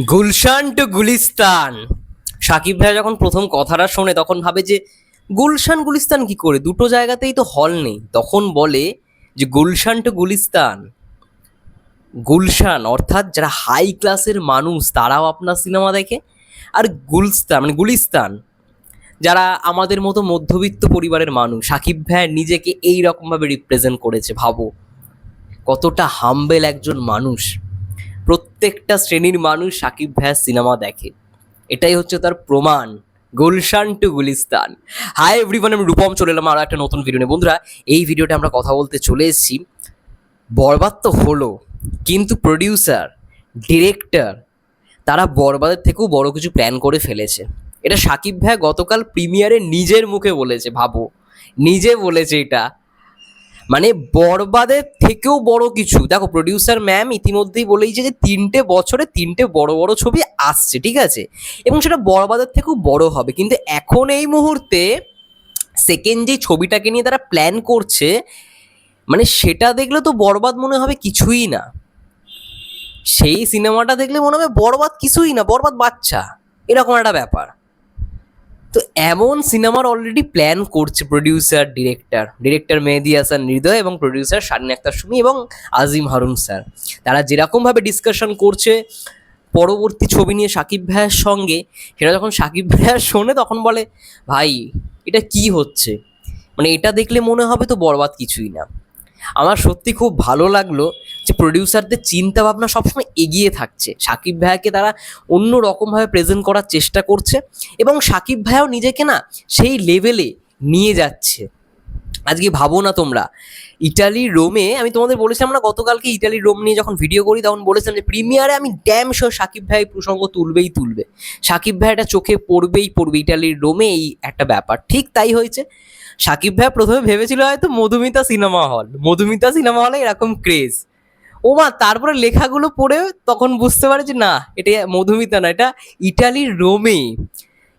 Gulshan to Gulistan. Shakib ভাই যখন প্রথম কথাটা শোনে, তখন ভাবে যে, গুলশান, গুলিস্তান কি করে? দুটো জায়গাতেই তো হল নেই। তখন বলে যে, গুলশান টু গুলিস্তান। গুলশান অর্থাৎ যারা হাই ক্লাসের মানুষ, তারাও আপনার সিনেমা দেখে। আর গুলস্তান মানে গুলিস্তান, যারা আমাদের মতো মধ্যবিত্ত পরিবারের মানুষ, সাকিব ভাই নিজেকে এই রকমভাবে রিপ্রেজেন্ট করেছে, ভাবো। কতটা হাম্বেল একজন মানুষ। প্রত্যেকটা শ্রেণির মানুষ সাকিব ভাইয়ের সিনেমা দেখে। এটাই হচ্ছে তার প্রমাণ। Gulshan to Gulistan. Hi everyone আমি রূপম, চলে এলাম আরও একটা নতুন ভিডিও নিয়ে। বন্ধুরা, এই ভিডিওটা আমরা কথা বলতে চলে এসেছি। বরবাদ তো হলো, কিন্তু প্রডিউসার ডিরেক্টর তারা বরবাদের থেকেও বড় কিছু প্ল্যান করে ফেলেছে। এটা সাকিব ভাই গতকাল প্রিমিয়ারে নিজের মুখে বলেছে, ভাবো। নিজে বলেছে এটা। মানে বরবাদের থেকেও বড় কিছু। দেখো প্রডিউসার ম্যাম ইতিমধ্যেই বলেইছে যে তিনটে বছরে তিনটে বড় বড় ছবি আসছে, ঠিক আছে? এবং সেটা বরবাদের থেকেও বড় হবে। কিন্তু এখন এই মুহূর্তে সেকেন্ড যে ছবিটাকে নিয়ে তারা প্ল্যান করছে মানে সেটা দেখলে তো বরবাদ মনে হবে কিছুই না। সেই সিনেমাটা দেখলে মনে হবে বরবাদ কিছুই না, বরবাদ বাচ্চা। এরকম একটা ব্যাপার। তো এমন সিনেমার অলরেডি প্ল্যান করছে producer director director Mehedi Hasan Hridoy এবং প্রডিউসার শারিন আক্তার সুমি এবং আজিম হারুন স্যার। তারা যেরকমভাবে ডিসকাশন করছে, পরবর্তী ছবি নিয়ে সাকিব ভাইয়ের সঙ্গে, সেটা যখন সাকিব ভাইয়া শোনে তখন বলে, ভাই, এটা কি হচ্ছে? মানে এটা দেখলে মনে হবে তো বরবাদ কিছুই না। আমার সত্যি খুব ভালো লাগল যে প্রডিউসারদের চিন্তা ভাবনা সবসময় এগিয়ে থাকছে। সাকিব ভাইয়াকে তারা অন্য রকমভাবে প্রেজেন্ট করার চেষ্টা করছে এবং সাকিব ভাইয়াও নিজেকে না সেই লেভেলে নিয়ে যাচ্ছে। আজকে ভাবো না তোমরা ইটালির রোমে, আমি তোমাদের বলেছিলাম না গতকালকে ইটালির রোম নিয়ে যখন ভিডিও করি তখন বলেছিলাম যে প্রিমিয়ারে আমি ড্যাম শো সাকিব ভাই প্রসঙ্গ তুলবেই তুলবে। সাকিব ভাই চোখে পড়বেই পড়বে ইটালির রোমে, এই একটা ব্যাপার। ঠিক তাই হয়েছে। সাকিব ভাই প্রথমে ভেবেছিল হয়তো Madhumita cinema hall. Madhumita cinema হলে এরকম ক্রেজ ও মা, তারপরে লেখাগুলো পড়ে তখন বুঝতে পারে যে না, এটা মধুমিতা না, এটা ইটালির রোমে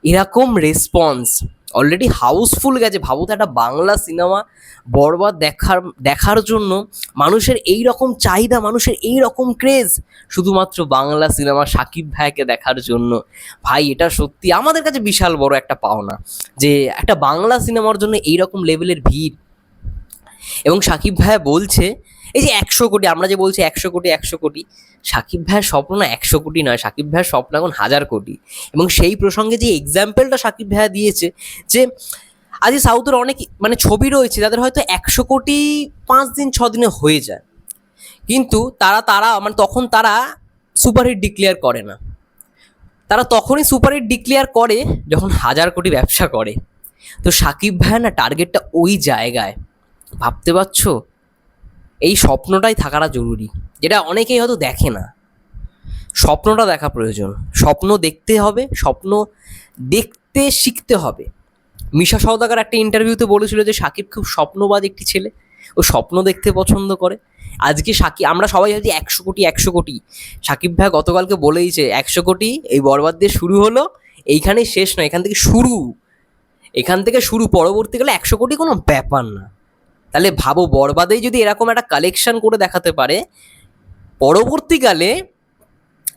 এরকম রেসপন্স অলরেডি হাউসফুল গেছে। ভাবো তো, একটা বাংলা সিনেমা বরবাদ দেখার দেখার জন্য মানুষের এই রকম চাহিদা, মানুষের এই রকম ক্রেজ শুধুমাত্র বাংলা সিনেমা সাকিব ভাইকে দেখার জন্য। ভাই, এটা সত্যি আমাদের কাছে বিশাল বড় একটা পাওনা যে একটা বাংলা সিনেমার জন্য এই রকম লেভেলের ভিড়। এবং সাকিব ভাইয়া বলছে, এই যে একশো কোটি, আমরা যে বলছি একশো কোটি একশো কোটি, সাকিব ভাইয়ের স্বপ্ন না একশো কোটি নয়, সাকিব ভাইয়ের স্বপ্ন এখন হাজার কোটি। এবং সেই প্রসঙ্গে যে এক্সাম্পলটা সাকিব ভাইয়া দিয়েছে, যে আজ সাউথের অনেক মানে ছবি রয়েছে যাদের হয়তো একশো কোটি পাঁচ দিন, ছ দিনে হয়ে যায়। কিন্তু তারা তারা মানে তখন তারা সুপারহিট ডিক্লেয়ার করে না। তারা তখনই সুপারহিট ডিক্লেয়ার করে যখন হাজার কোটি ব্যবসা করে। তো সাকিব ভাইয়া না টার্গেটটা ওই জায়গায়। ভাবতে পারছ? এই স্বপ্নটাই থাকাটা জরুরি, যেটা অনেকেই হয়তো দেখে না। স্বপ্নটা দেখা প্রয়োজন। স্বপ্ন দেখতে হবে, স্বপ্ন দেখতে শিখতে হবে। মিশা সওদাগর একটা ইন্টারভিউতে বলেছিল যে, সাকিব খুব স্বপ্নবাদ একটি ছেলে। ও স্বপ্ন দেখতে পছন্দ করে। আজকে সাকিব আমরা সবাই ভাবছি একশো কোটি একশো কোটি। সাকিব ভাই গতকালকে বলেইছে, একশো কোটি, এই বরবাদ দিয়ে শুরু হলো, এইখানেই শেষ নয়, এখান থেকে শুরু। এখান থেকে শুরু, পরবর্তীকালে একশো কোটি কোনো ব্যাপার না। তাহলে ভাবো বরবাদেই যদি এরকম একটা কালেকশন করে দেখাতে পারে, পরবর্তীকালে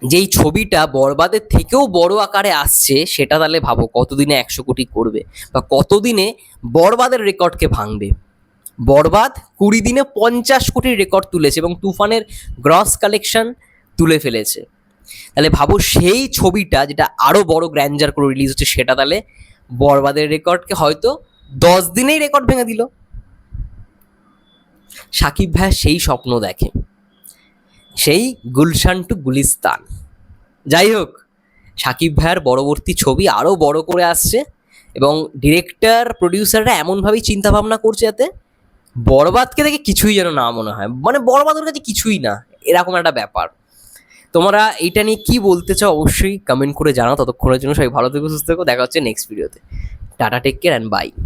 যেই ছবিটা বরবাদের থেকেও বড় আকারে আসছে, সেটা তাহলে ভাবো কতদিনে একশো কোটি করবে বা কতদিনে বরবাদের রেকর্ডকে ভাঙবে। বরবাদ কুড়ি দিনে পঞ্চাশ কোটির রেকর্ড তুলেছে এবং তুফানের গ্রস কালেকশন তুলে ফেলেছে। তাহলে ভাবো সেই ছবিটা যেটা আরও বড় গ্র্যান্ডার করে রিলিজ হচ্ছে, সেটা তাহলে বরবাদের রেকর্ডকে হয়তো দশ দিনেই রেকর্ড ভেঙে দিল। সাকিব ভাই সেই স্বপ্ন দেখে। সেই গুলশান টু গুলিস্তান। যাই হোক, সাকিব ভাইয়ের পরবর্তী ছবি আরও বড় করে আসছে এবং ডিরেক্টর প্রডিউসাররা এমনভাবেই চিন্তা ভাবনা করছে যাতে বরবাদকে দেখে কিছুই যেন না মনে হয়। মানে বরবাদ ওর কাছে কিছুই না, এরকম একটা ব্যাপার। তোমরা এইটা নিয়ে কি বলতে চাও অবশ্যই কমেন্ট করে জানাও। ততক্ষণের জন্য সবাই ভালো থেকো, সুস্থ থেকো। দেখা হচ্ছে নেক্সট ভিডিওতে tata take care and bye